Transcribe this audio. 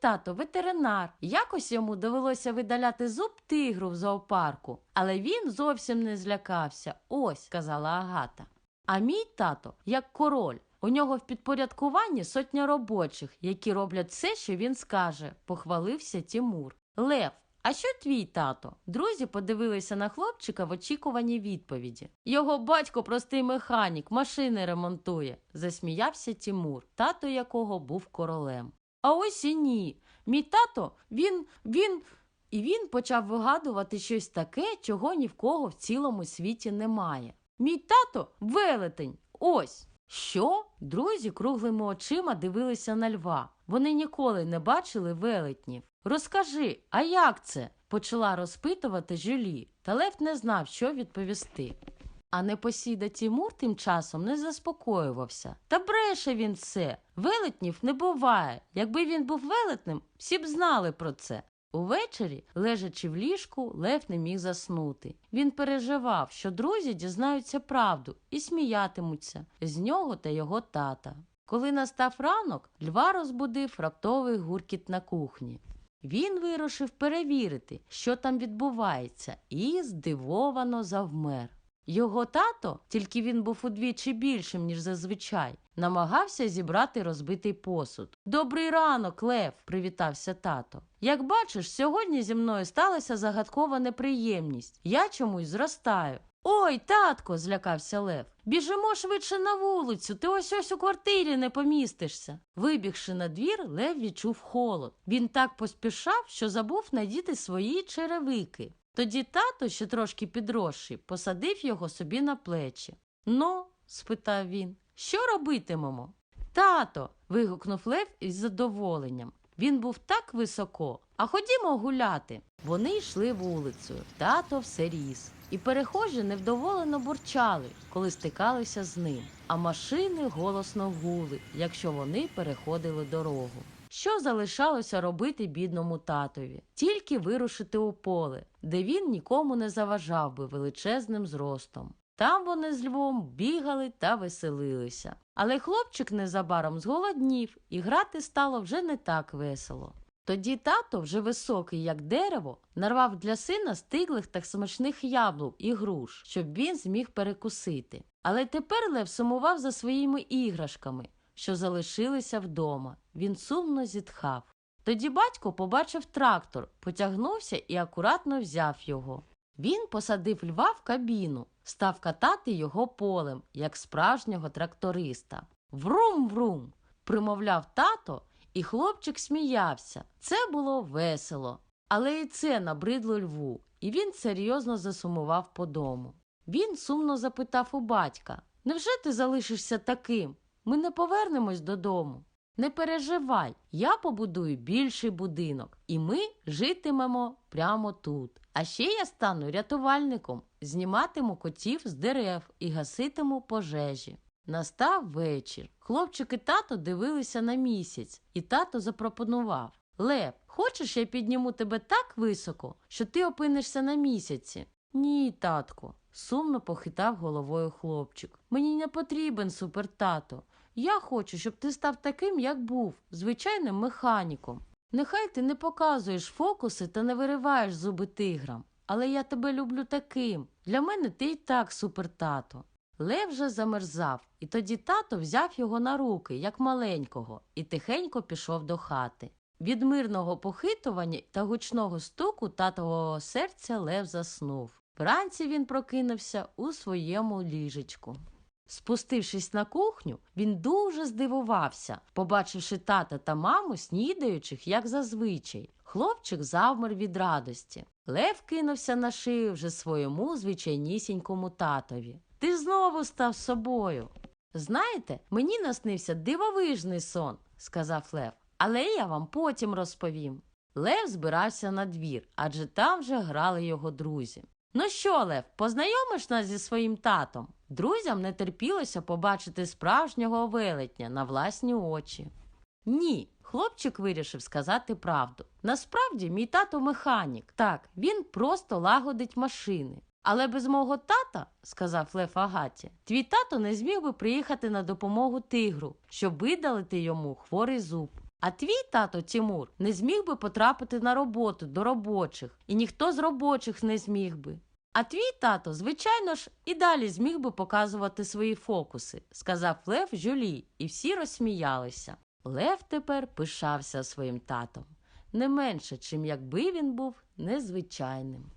тато ветеринар. Якось йому довелося видаляти зуб тигру в зоопарку, але він зовсім не злякався. Ось, сказала Агата. А мій тато, як король, у нього в підпорядкуванні сотня робочих, які роблять все, що він скаже, похвалився Тімур. Лев, а що твій тато? Друзі подивилися на хлопчика в очікуванні відповіді. Його батько простий механік, машини ремонтує, засміявся Тімур, тато якого був королем. А ось і ні. Мій тато, він, він. І він почав вигадувати щось таке, чого ні в кого в цілому світі немає. Мій тато велетень. Ось. Що? Друзі круглими очима дивилися на льва. Вони ніколи не бачили велетнів. Розкажи, а як це? почала розпитувати Жюлі, та Лев не знав, що відповісти. А непосіда Тімур тим часом не заспокоювався. Та бреше він все. Велетнів не буває. Якби він був велетнем, всі б знали про це. Увечері, лежачи в ліжку, Лев не міг заснути. Він переживав, що друзі дізнаються правду і сміятимуться з нього та його тата. Коли настав ранок, льва розбудив раптовий гуркіт на кухні. Він вирушив перевірити, що там відбувається, і здивовано завмер. Його тато, тільки він був удвічі більшим, ніж зазвичай, намагався зібрати розбитий посуд. Добрий ранок, Лев, привітався тато. Як бачиш, сьогодні зі мною сталася загадкова неприємність. Я чомусь зростаю. Ой, татко, злякався Лев. Біжимо швидше на вулицю, ти ось ось у квартирі не помістишся. Вибігши на двір, Лев відчув холод. Він так поспішав, що забув надіти свої черевики. Тоді тато, ще трошки підросший, посадив його собі на плечі. Ну, спитав він, що робитимемо? Тато. вигукнув Лев із задоволенням. Він був так високо. А ходімо гуляти. Вони йшли вулицею. Тато все ріс. І перехожі невдоволено бурчали, коли стикалися з ним, а машини голосно гули, якщо вони переходили дорогу. Що залишалося робити бідному татові? Тільки вирушити у поле, де він нікому не заважав би величезним зростом. Там вони з львом бігали та веселилися. Але хлопчик незабаром зголоднів, і грати стало вже не так весело. Тоді тато, вже високий, як дерево, нарвав для сина стиглих та смачних яблук і груш, щоб він зміг перекусити. Але тепер Лев сумував за своїми іграшками, що залишилися вдома. Він сумно зітхав. Тоді батько побачив трактор, потягнувся і акуратно взяв його. Він посадив льва в кабіну, став катати його полем, як справжнього тракториста. Врум-врум, примовляв тато, і хлопчик сміявся. Це було весело. Але і це набридло льву, і він серйозно засумував по дому. Він сумно запитав у батька Невже ти залишишся таким? Ми не повернемось додому. Не переживай, я побудую більший будинок, і ми житимемо прямо тут. А ще я стану рятувальником, зніматиму котів з дерев і гаситиму пожежі. Настав вечір. Хлопчик і тато дивилися на місяць, і тато запропонував Лев, хочеш, я підніму тебе так високо, що ти опинишся на місяці? Ні, татко, сумно похитав головою хлопчик. Мені не потрібен супертато. Я хочу, щоб ти став таким, як був, звичайним механіком. Нехай ти не показуєш фокуси та не вириваєш зуби тиграм, але я тебе люблю таким. Для мене ти й так супертато. Лев вже замерзав, і тоді тато взяв його на руки, як маленького, і тихенько пішов до хати. Від мирного похитування та гучного стуку татового серця Лев заснув. Вранці він прокинувся у своєму ліжечку. Спустившись на кухню, він дуже здивувався, побачивши тата та маму, снідаючих, як зазвичай. Хлопчик завмер від радості. Лев кинувся на шию вже своєму звичайнісінькому татові. Ти знову став собою. Знаєте, мені наснився дивовижний сон, сказав Лев, але я вам потім розповім. Лев збирався на двір, адже там вже грали його друзі. Ну що, Лев, познайомиш нас зі своїм татом? Друзям не терпілося побачити справжнього велетня на власні очі. Ні, хлопчик вирішив сказати правду. Насправді, мій тато механік. Так, він просто лагодить машини. Але без мого тата, сказав Лев Агаті, твій тато не зміг би приїхати на допомогу тигру, щоб видалити йому хворий зуб. А твій тато Тімур не зміг би потрапити на роботу до робочих, і ніхто з робочих не зміг би. А твій тато, звичайно ж, і далі зміг би показувати свої фокуси, сказав Лев Жюлі, і всі розсміялися. Лев тепер пишався своїм татом, не менше, чим якби він був незвичайним.